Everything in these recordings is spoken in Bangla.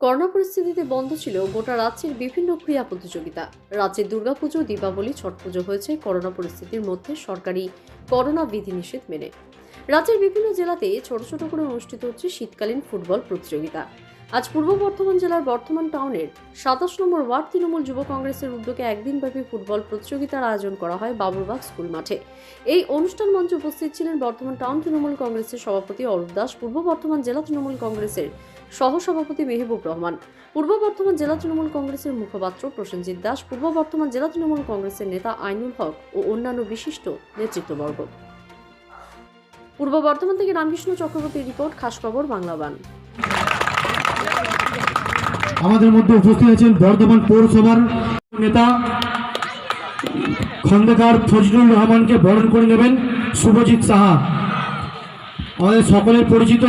করোনা পরিস্থিতিতে বন্ধ ছিল গোটা রাজ্যের বিভিন্ন ক্রীড়া প্রতিযোগিতা। রাজ্যে দুর্গাপুজো, দীপাবলি, ছট পুজো হয়েছে করোনা পরিস্থিতির মধ্যে সরকারি করোনা বিধিনিষেধ মেনে। রাজ্যের বিভিন্ন জেলাতে ছোট ছোট করে অনুষ্ঠিত হচ্ছে শীতকালীন ফুটবল প্রতিযোগিতা। আজ পূর্ব বর্ধমান জেলার বর্ধমান টাউনের সাতাশ নম্বর ওয়ার্ড তৃণমূল যুব কংগ্রেসের উদ্যোগে একদিনব্যাপী ফুটবল প্রতিযোগিতার আয়োজন করা হয় বাবুরবাগ স্কুল মাঠে। এই অনুষ্ঠান মঞ্চে উপস্থিত ছিলেন বর্ধমান টাউন তৃণমূল কংগ্রেসের সভাপতি অরূপ দাস, পূর্ব বর্ধমান জেলা তৃণমূল কংগ্রেসের সহসভাপতি মেহবুব রহমান, পূর্ব বর্ধমান জেলা তৃণমূল কংগ্রেসের মুখপাত্র প্রসেনজিৎ দাস, পূর্ব বর্ধমান জেলা তৃণমূল কংগ্রেসের নেতা আইনুল হক ও অন্যান্য বিশিষ্ট নেতৃত্ববর্গ। পূর্ব বর্ধমান থেকে রামকৃষ্ণ চক্রবর্তীর রিপোর্ট খাস খবর বাংলাবান আমাদের মধ্যে উপস্থিত আছেন বর্ধমান পৌরসভার নেতা খন্দকার ফজলুর রহমানকে বরণ করে নেবেন শুভজিৎ সাহা। আমাদের সকলের পরিচিত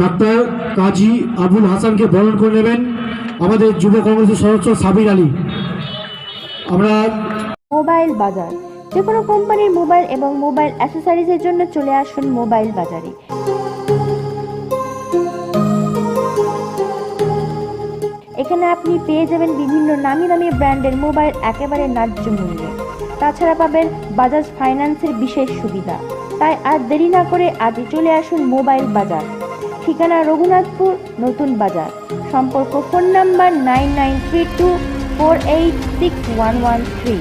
ডাক্তার কাজী আবুল হাসানকে বরণ করে নেবেন আমাদের যুব কংগ্রেসের সদস্য সাবির আলী। আমরা মোবাইল বাজার। যে কোনো কোম্পানির মোবাইল এবং মোবাইল অ্যাসেসরিজের জন্য চলে আসুন মোবাইল বাজারে। এখানে আপনি পেয়ে যাবেন বিভিন্ন নামি দামি ব্র্যান্ডের মোবাইল একেবারে ন্যায্য মূল্যে। তাছাড়া পাবেন বাজাজ ফাইন্যান্সের বিশেষ সুবিধা। তাই আর দেরি না করে আজই চলে আসুন মোবাইল বাজার। ঠিকানা রঘুনাথপুর, নতুন বাজার। সম্পর্ক phone number nine nine three two four eight six one one three.